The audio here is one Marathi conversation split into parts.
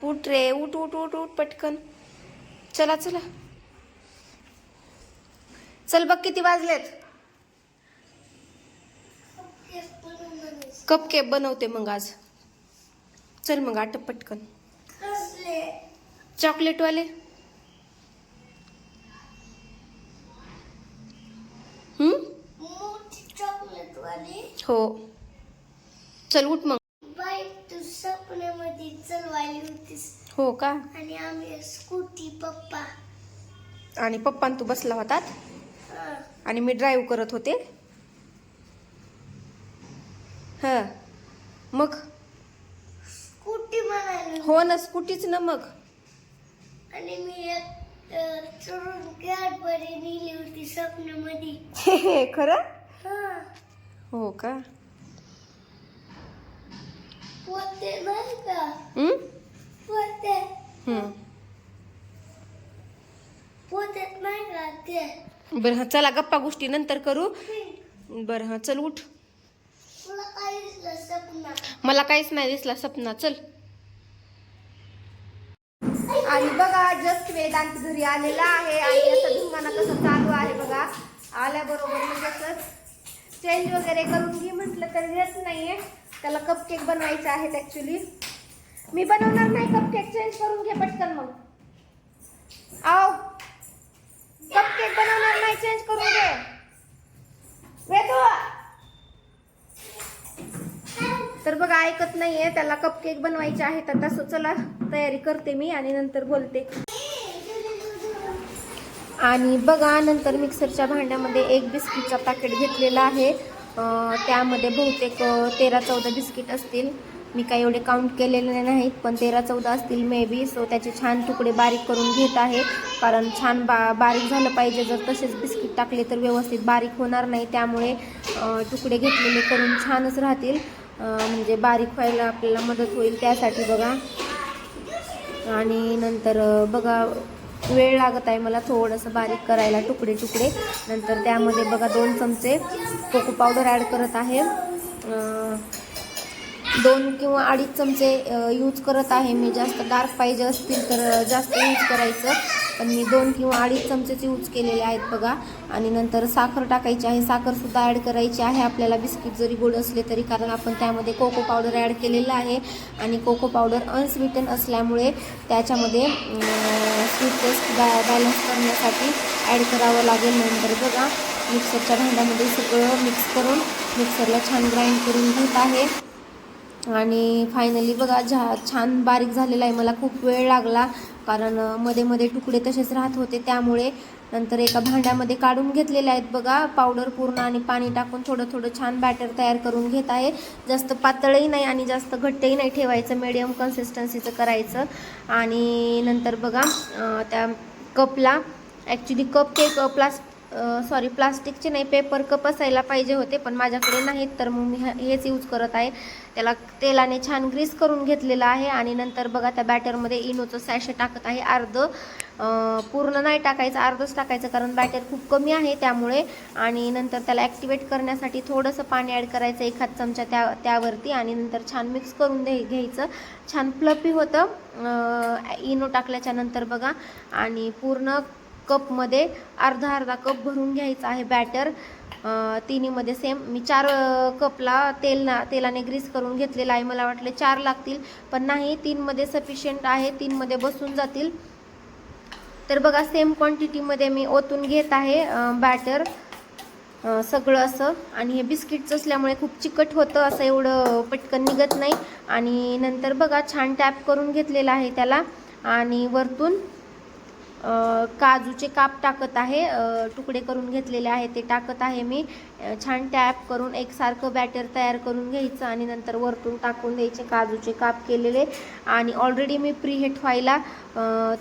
उठ रे उठ उठ उठ उठ पटकन. चला चला. चल बघ किती वाजलेत. कप केक बनवते मग आज. चल मग आटप पटकन. चॉकलेटवाले. हम्म? चॉकलेट वाली हो. चल उठ मग. हो का? आणि आम्ही स्कूटी पप्पा. आणि पप्पा तू बसला होतात? हा. आणि मी ड्राईव्ह करत होते? ह. मग? स्कूटी म्हणाली. हो ना स्कूटीच ना मग. आणि मी एक अ, चढून कॅडबरी नेली होती स्वप्नामध्ये. खरं? हा. हो का? नाही का? पोते हम्म. पोत्यात नाही का ते बरं हा चला गप्पा गोष्टी नंतर करू बरं हा चल उठ तुला काय दिसलं सपना मला काहीच नाही दिसला सपना चल आणि बघा जस्ट वेदांत घरी आलेला आहे आणि आता धिंगाणा कसं चालू आहे बघा आल्याबरोबर लगेचच चेंज वगैरे करून घे म्हटलं तर येत नाहीये त्याला कपकेक बनवायचे आहेत ऍक्च्युली मी बनवणार नाही कपकेक चेंज करून घे पटकन मग. आओ. कपकेक बनवणार नाही चेंज करून घे. तर बघा ऐकत नाहीये त्याला कपकेक बनवायचे आहे तर तसं चला तयारी करते मी आणि नंतर बोलते. आणि बघा नंतर मिक्सरच्या भांड्यामध्ये एक बिस्किटचा पॅकेट घेतलेला आहे. त्यामध्ये बहुतेक तेरा चौदा बिस्किट असतील. मी काही एवढे काउंट केलेले नाहीत पण तेरा चौदा असतील मे बी सो त्याचे छान तुकडे बारीक करून घेत आहे. कारण छान बा बारीक झालं पाहिजे. जर तसेच बिस्किट टाकले तर व्यवस्थित बारीक होणार नाही. त्यामुळे तुकडे घेतलेले करून छानच राहतील. म्हणजे बारीक व्हायला आपल्याला मदत होईल त्यासाठी बघा. आणि नंतर बघा वेळ लागत आहे मला थोडंसं बारीक करायला तुकडे तुकडे. नंतर त्यामध्ये बघा दोन चमचे कोको पावडर ॲड करत आहे. दोन किंवा अडीच चमचे यूज करत आहे मी. जास्त डार्क पाहिजे असतील तर जास्त यूज करायचं. पण मी दोन किंवा अडीच चमचेच यूज केलेले आहेत बघा. आणि नंतर साखर टाकायची आहे. साखरसुद्धा ॲड करायची आहे. आपल्याला बिस्किट जरी गोड असले तरी कारण आपण त्यामध्ये कोको पावडर ॲड केलेलं आहे. आणि कोको पावडर अनस्वीटन असल्यामुळे त्याच्यामध्ये स्वीटनेस बॅ बॅलन्स करण्यासाठी ॲड करावं लागेल. नंतर बघा मिक्सरच्या भांड्यामध्ये सगळं मिक्स करून मिक्सरला छान ग्राइंड करून घेत आहे. आणि फायनली बघा झा छान बारीक झालेला आहे. मला खूप वेळ लागला कारण मध्ये मध्ये तुकडे तसेच राहत होते. त्यामुळे नंतर एका भांड्यामध्ये काढून घेतलेले आहेत बघा. पावडर पूर्ण आणि पाणी टाकून थोडं थोडं छान बॅटर तयार करून घेत आहे. जास्त पातळही नाही आणि जास्त घट्टही नाही ठेवायचं. मिडियम कन्सिस्टन्सीचं करायचं. आणि नंतर बघा त्या कपला ॲक्च्युली कप केक प्लास सॉरी प्लास्टिकचे नाही पेपर कप असायला पाहिजे होते पण माझ्याकडे नाहीत तर मग मी हे- हेच यूज करत आहे. त्याला तेलाने छान ग्रीस करून घेतलेलं आहे आणि नंतर बघा त्या बॅटरमध्ये इनोचं सॅशे टाकत आहे अर्ध. पूर्ण नाही टाकायचं अर्धच टाकायचं कारण बॅटर खूप कमी आहे त्यामुळे. आणि नंतर त्याला ॲक्टिवेट करण्यासाठी थोडंसं पाणी ॲड करायचं एखाद चमचा त्या त्यावरती आणि नंतर छान मिक्स करून दे घ्यायचं. छान फ्लफी होतं. इनो टाकल्याच्या नंतर बघा. आणि पूर्ण कपमध्ये अर्धा अर्धा कप भरून घ्यायचा आहे बॅटर तिन्हीमध्ये सेम मी चार कपला तेल ना तेलाने ग्रीस करून घेतलेला आहे. मला वाटलं चार लागतील पण नाही तीनमध्ये सफिशियंट आहे. तीनमध्ये बसून जातील. तर बघा सेम क्वांटिटीमध्ये मी ओतून घेत आहे बॅटर सगळं असं. आणि हे बिस्किटचं असल्यामुळे खूप चिकट होतं असं एवढं पटकन निघत नाही. आणि नंतर बघा छान टॅप करून घेतलेलं आहे त्याला. आणि वरतून काजूचे काप टाकत आहे. तुकडे करून घेतलेले आहे ते टाकत आहे मी. छान टॅप करून एकसारखं बॅटर तयार करून घ्यायचं आणि नंतर वरतून टाकून द्यायचे काजूचे काप केलेले. आणि ऑलरेडी मी प्रीहेट व्हायला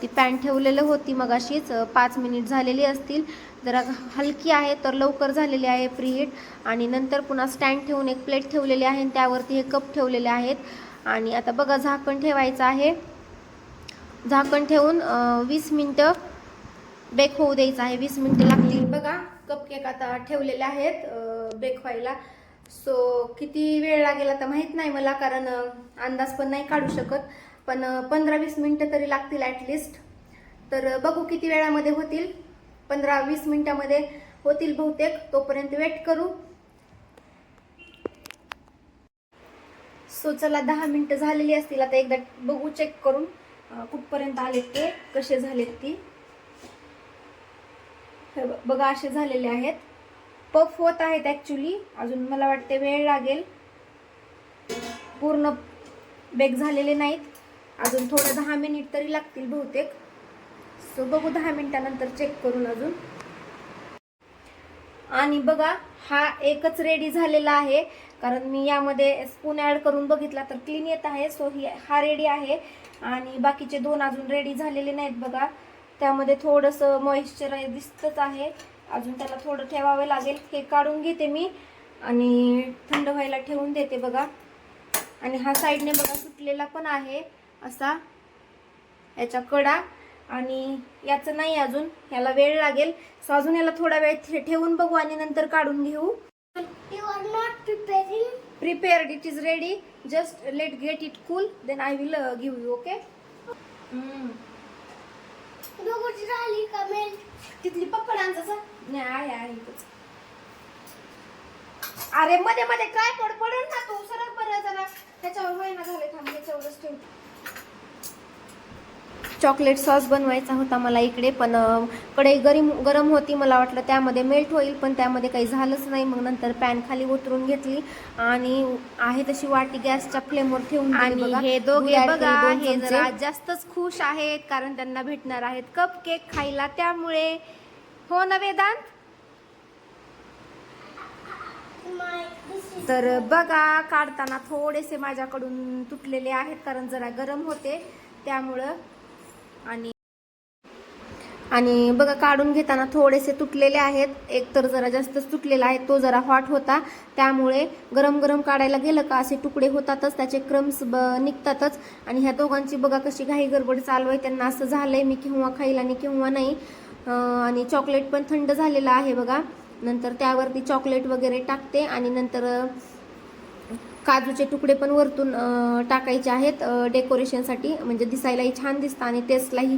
ती पॅन ठेवलेलं होती मग अशीच पाच मिनिट झालेली असतील. जरा हलकी आहे तर लवकर झालेली आहे प्रीहेट आणि नंतर पुन्हा स्टँड ठेवून एक प्लेट ठेवलेली आहे आणि त्यावरती हे कप ठेवलेले आहेत. आणि आता बघा झाकण ठेवायचं आहे. झाकण ठेवून वीस मिनटं बेक होऊ द्यायचं आहे. वीस मिनटं लागतील. बघा कपकेक आता ठेवलेले आहेत बेक व्हायला. सो किती वेळ लागेल आता माहीत नाही मला कारण अंदाज पण नाही काढू शकत. पण पंधरा वीस मिनटं तरी लागतील ॲटलिस्ट तर बघू किती वेळामध्ये होतील. पंधरा वीस मिनटामध्ये होतील बहुतेक. तोपर्यंत वेट करू. सो चला दहा मिनटं झालेली असतील. आता एकदा बघू चेक करून. कुठपर्यंत आलेत ते? कसे झालेत ती? ब- बघा असे झालेले आहेत. पफ होत आहेत ॲक्च्युली अजून मला वाटते वेळ लागेल. पूर्ण बेक झालेले नाहीत. अजून थोडं दहा मिनिट तरी लागतील बहुतेक. सो बघू दहा मिनिटानंतर चेक करून अजून. आणि बघा हा एकच रेडी झालेला आहे. कारण मी यामध्ये स्पून ॲड करून बघितला तर क्लीन येत आहे. सो ही हा रेडी आहे. आणि बाकीचे दोन अजून रेडी झालेले नाहीत बघा. त्यामध्ये थोडंसं मॉइश्चर दिसतच आहे. अजून त्याला थोडं ठेवावं लागेल. हे काढून घेते मी आणि थंड व्हायला ठेवून देते बघा. आणि हा साईडने बघा सुटलेला पण आहे असा. याचा कडा. आणि याचं नाही अजून. याला वेळ लागेल. सो अजून याला थोडा वेळ ठे- ठेवून बघू आणि नंतर काढून घेऊ. You are not preparing prepared it is ready just let get it cool then I will give you okay राहिली का मेल तिथली आमचा नाही आहे आहे. अरे मध्ये मध्ये काय पड पडेल ना तू सरळ बरं जरा त्याच्यावर व्हायना झाले थांब त्याच्यावरच ठेव चॉकलेट सॉस बनवायचा होता मला इकडे पण कढई गरम गरम होती मला वाटलं त्यामध्ये मेल्ट होईल पण त्यामध्ये काही झालंच नाही मग नंतर पॅन खाली उतरून घेतली आणि आहे तशी वाटी गॅसच्या फ्लेमवर ठेवून आणि बघा. हे दोघे बघा हे. जरा जास्तच खुश आहेत कारण त्यांना भेटणार आहेत कप केक खायला त्यामुळे हो ना वेदांत तर बघा काढताना थोडेसे माझ्याकडून तुटलेले आहेत कारण जरा गरम होते त्यामुळं आणि आणि बघा काढून घेताना थोडेसे तुटलेले आहेत. एक तर जरा जास्तच तुटलेला आहे तो जरा हॉट होता. त्यामुळे गरम गरम काढायला गेलं का असे तुकडे होतातच त्याचे क्रम्स ब निघतातच. आणि ह्या दोघांची बघा कशी घाई गडबड चालू आहे. त्यांना असं झालंय मी केव्हा खाईल आणि केव्हा नाही. आणि चॉकलेट पण थंड झालेलं आहे बघा. नंतर त्यावरती चॉकलेट वगैरे टाकते आणि नंतर काजूचे तुकडे पण वरतून टाकायचे आहेत डेकोरेशनसाठी. म्हणजे दिसायलाही छान दिसतं आणि टेस्टलाही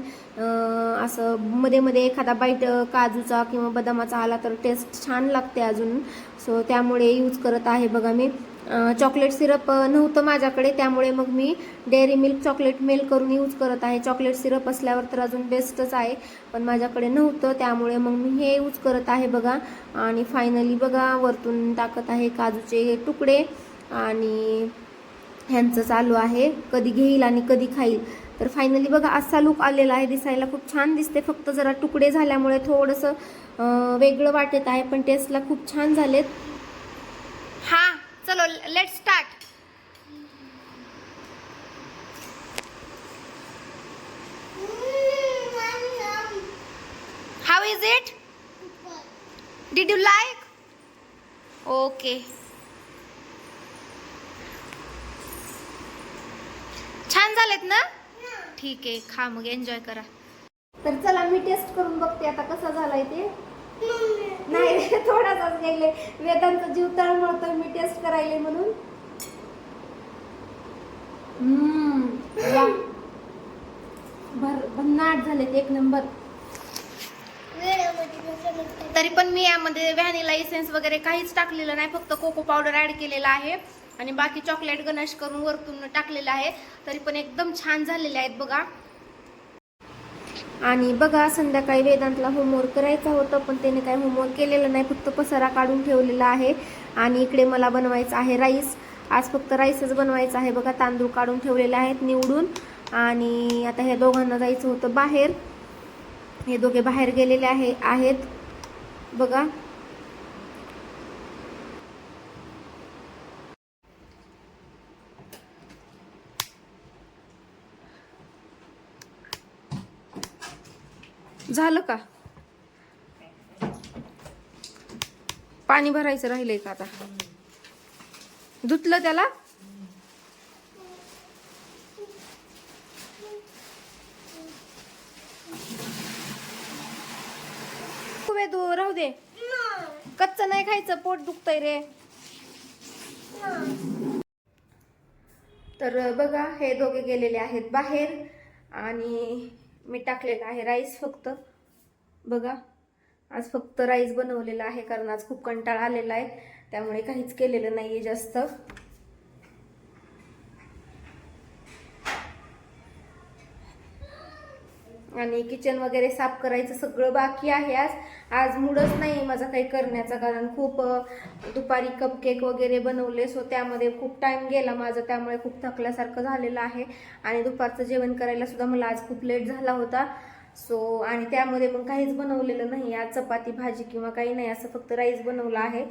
असं मध्ये मध्ये एखादा बाईट काजूचा किंवा बदामाचा आला तर टेस्ट छान लागते अजून. सो त्यामुळे यूज करत आहे बघा मी. चॉकलेट सिरप नव्हतं माझ्याकडे त्यामुळे मग मी डेअरी मिल्क चॉकलेट मेल करून यूज करत आहे. चॉकलेट सिरप असल्यावर तर अजून बेस्टच आहे पण माझ्याकडे नव्हतं त्यामुळे मग मी हे यूज करत आहे बघा. आणि फायनली बघा वरतून टाकत आहे काजूचे तुकडे. आणि ह्यांचं चालू आहे. कधी घेईल आणि कधी खाईल. तर फायनली बघा असा लुक आलेला आहे. दिसायला खूप छान दिसते. फक्त जरा तुकडे झाल्यामुळे थोडंसं वेगळं वाटत आहे पण टेस्टला खूप छान झालेत. हा चलो let start Mm, yum, yum. How is it Okay you like okay छान झालेत ना? ठीक आहे खा मग एन्जॉय करा. तर चला मी टेस्ट करून बघते आता कसा झालाय ते. नाही रे, थोडासाच गेले. वेदांचा जीव तळमळतोय मी टेस्ट करायले म्हणून. भर भन्नाट झालेत एक नंबर. वेळेमध्ये नसेल तर तरी पण मी यामध्ये व्हॅनिला इसेन्स वगैरे काहीच टाकलेलं नाही फक्त कोको पावडर ऍड केलेला आहे. आणि बाकी चॉकलेट गणेश करून वरतून टाकलेलं आहे. तरी पण एकदम छान झालेले आहेत बघा. आणि बघा संध्याकाळी वेदांतला होमवर्क करायचा होतं पण त्याने काय होमवर्क केलेलं नाही फक्त पसारा काढून ठेवलेला आहे. आणि इकडे मला बनवायचं आहे राईस आज फक्त राईसच बनवायचं आहे बघा तांदूळ काढून ठेवलेले आहेत निवडून. आणि आता ह्या दोघांना जायचं होतं बाहेर. हे दोघे बाहेर गेलेले आहे आहेत. बघा. झालं का? पाणी भरायचं राहिलंय का आता? धुतलं त्याला? वेदू राहू दे. कच्च नाही खायचं पोट दुखतंय रे. तर बघा हे दोघे गेलेले आहेत बाहेर आणि मी टाकलेलं आहे राईस फक्त. बघा आज फक्त राईस बनवलेला आहे कारण आज खूप कंटाळा आलेला आहे. त्यामुळे काहीच केलेलं नाही आहे जास्त. आणि किचन वगैरे साफ करायचं सगळं बाकी आहे आज. आज मूडच नाही माझा काही करण्याचा कारण खूप दुपारी कपकेक वगैरे बनवले सो हो, त्यामध्ये खूप टाइम गेला माझा त्यामुळे खूप थकल्यासारखं झालेलं आहे. आणि दुपारचं जेवण करायला सुद्धा मला आज खूप लेट झाला होता. सो आणि त्यामध्ये मग काहीच बनवलेलं नाही आज चपाती भाजी किंवा काही नाही असं फक्त राईस बनवलं आहे.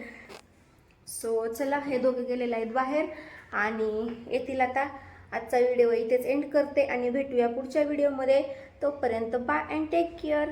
सो चला हे दोघे गेलेले आहेत बाहेर. आणि येतील आता. आजचा व्हिडिओ इथेच एंड करते आणि भेटूया पुढच्या व्हिडिओमध्ये. तोपर्यंत बाय अँड टेक केअर